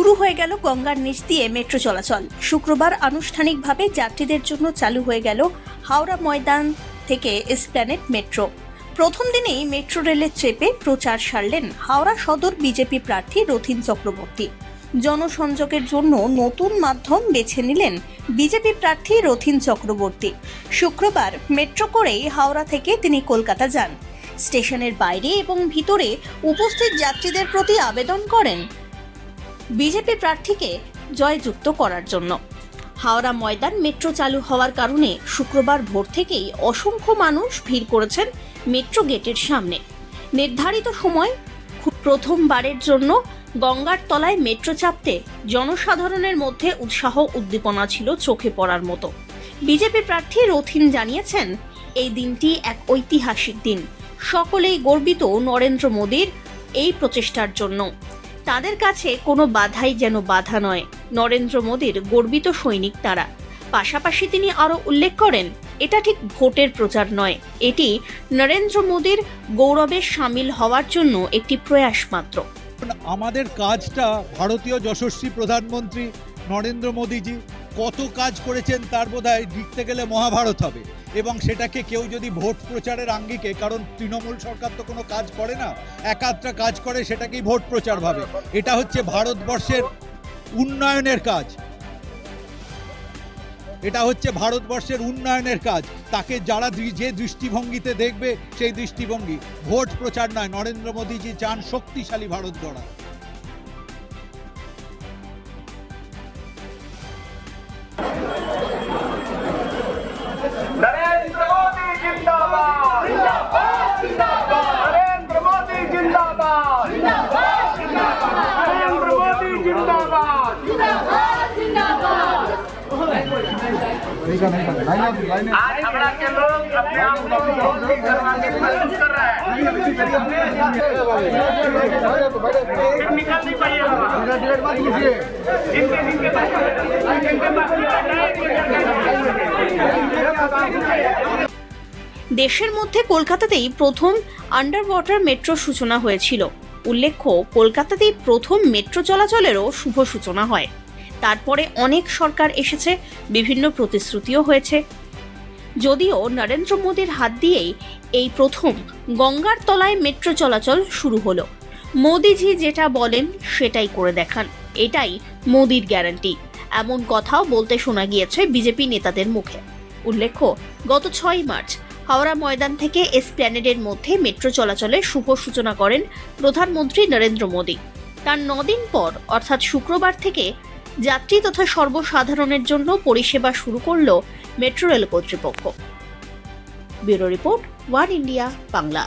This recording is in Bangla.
শুরু হয়ে গেল গঙ্গার নিচ দিয়ে মেট্রো চলাচল। শুক্রবার আনুষ্ঠানিকভাবে যাত্রীদের জন্য চালু হয়ে গেল হাওড়া ময়দান থেকে এসপ্ল্যানেট মেট্রো। প্রথম দিনেই মেট্রো রেলে চেপে প্রচার সারলেন হাওড়া সদর বিজেপি প্রার্থী রথিন চক্রবর্তী। জনসংযোগের জন্য নতুন মাধ্যম বেছে নিলেন বিজেপি প্রার্থী রথিন চক্রবর্তী। শুক্রবার মেট্রো করেই হাওড়া থেকে তিনি কলকাতা যান। স্টেশনের বাইরে এবং ভিতরে উপস্থিত যাত্রীদের প্রতি আবেদন করেন বিজেপি প্রার্থীকে জয়যুক্ত করার জন্য। হাওড়া ময়দান মেট্রো চালু হওয়ার কারণে শুক্রবার ভোর থেকেই অসংখ্য মানুষ ভিড় করেছেন মেট্রো গেটের সামনে। নির্ধারিত সময় প্রথমবারের জন্য গঙ্গার তলায় মেট্রো চাপতে জনসাধারণের মধ্যে উৎসাহ উদ্দীপনা ছিল চোখে পড়ার মতো। বিজেপি প্রার্থী রথিন জানিয়েছেন, এই দিনটি এক ঐতিহাসিক দিন। সকলেই গর্বিত নরেন্দ্র মোদীর এই প্রচেষ্টার জন্য। তাদের কাছে কোনো বাধাই যেন বাধা নয়। নরেন্দ্র মোদীর গর্বিত সৈনিক তারা। পাশাপাশি তিনি আরও উল্লেখ করেন, এটা ঠিক ভোটের প্রচার নয়। এটি নরেন্দ্র মোদীর গৌরবে সামিল হওয়ার জন্য একটি প্রয়াস মাত্র। আমাদের কাজটা ভারতীয় যশস্বী প্রধানমন্ত্রী নরেন্দ্র মোদীজি কত কাজ করেছেন তার বোধহয় লিখতে গেলে মহাভারত হবে। এবং সেটাকে কেউ যদি ভোট প্রচারের আঙ্গিকে, কারণ তৃণমূল সরকার তো কোনো কাজ করে না একাধটা কাজ করে সেটাকেই ভোট প্রচার ভাবে। এটা হচ্ছে ভারতবর্ষের উন্নয়নের কাজ। এটা হচ্ছে ভারতবর্ষের উন্নয়নের কাজ। তাকে যারা যে দৃষ্টিভঙ্গিতে দেখবে, সেই দৃষ্টিভঙ্গি। ভোট প্রচার নয়, নরেন্দ্র মোদীজি চান শক্তিশালী ভারত গড়া आज हमारा के लोग अपने आप को मोदी करवाने की कोशिश कर रहे हैं फिर निकल नहीं पाइएगा जिनके जिनके पास जिनके पास দেশের মধ্যে কলকাতাতেই প্রথম আন্ডার ওয়াটার মেট্রো সূচনা হয়েছিল উল্লেখ্য কলকাতাতেই প্রথম মেট্রো চলাচলেরও শুভ সূচনা হয় তারপরে অনেক সরকার এসেছে, বিভিন্ন প্রতিশ্রুতিও হয়েছে। যদিও নরেন্দ্র মোদীর হাত দিয়েই এই প্রথম গঙ্গার তলায় মেট্রো চলাচল শুরু হলো। মোদিজি যেটা বলেন সেটাই করে দেখান, এটাই মোদির গ্যারান্টি। এমন কথাও বলতে শোনা গিয়েছে বিজেপি নেতাদের মুখে। উল্লেখ্য, গত ছয় মার্চ হাওড়া ময়দান থেকে এসপ্ল্যানেডের মধ্যে মেট্রো চলাচলের শুভ সূচনা করেন প্রধানমন্ত্রী নরেন্দ্র মোদী। তার নদিন পর, অর্থাৎ শুক্রবার থেকে যাত্রী তথা সর্বসাধারণের জন্য পরিষেবা শুরু করল মেট্রো রেল কর্তৃপক্ষ। Bureau report, one India, Bangla.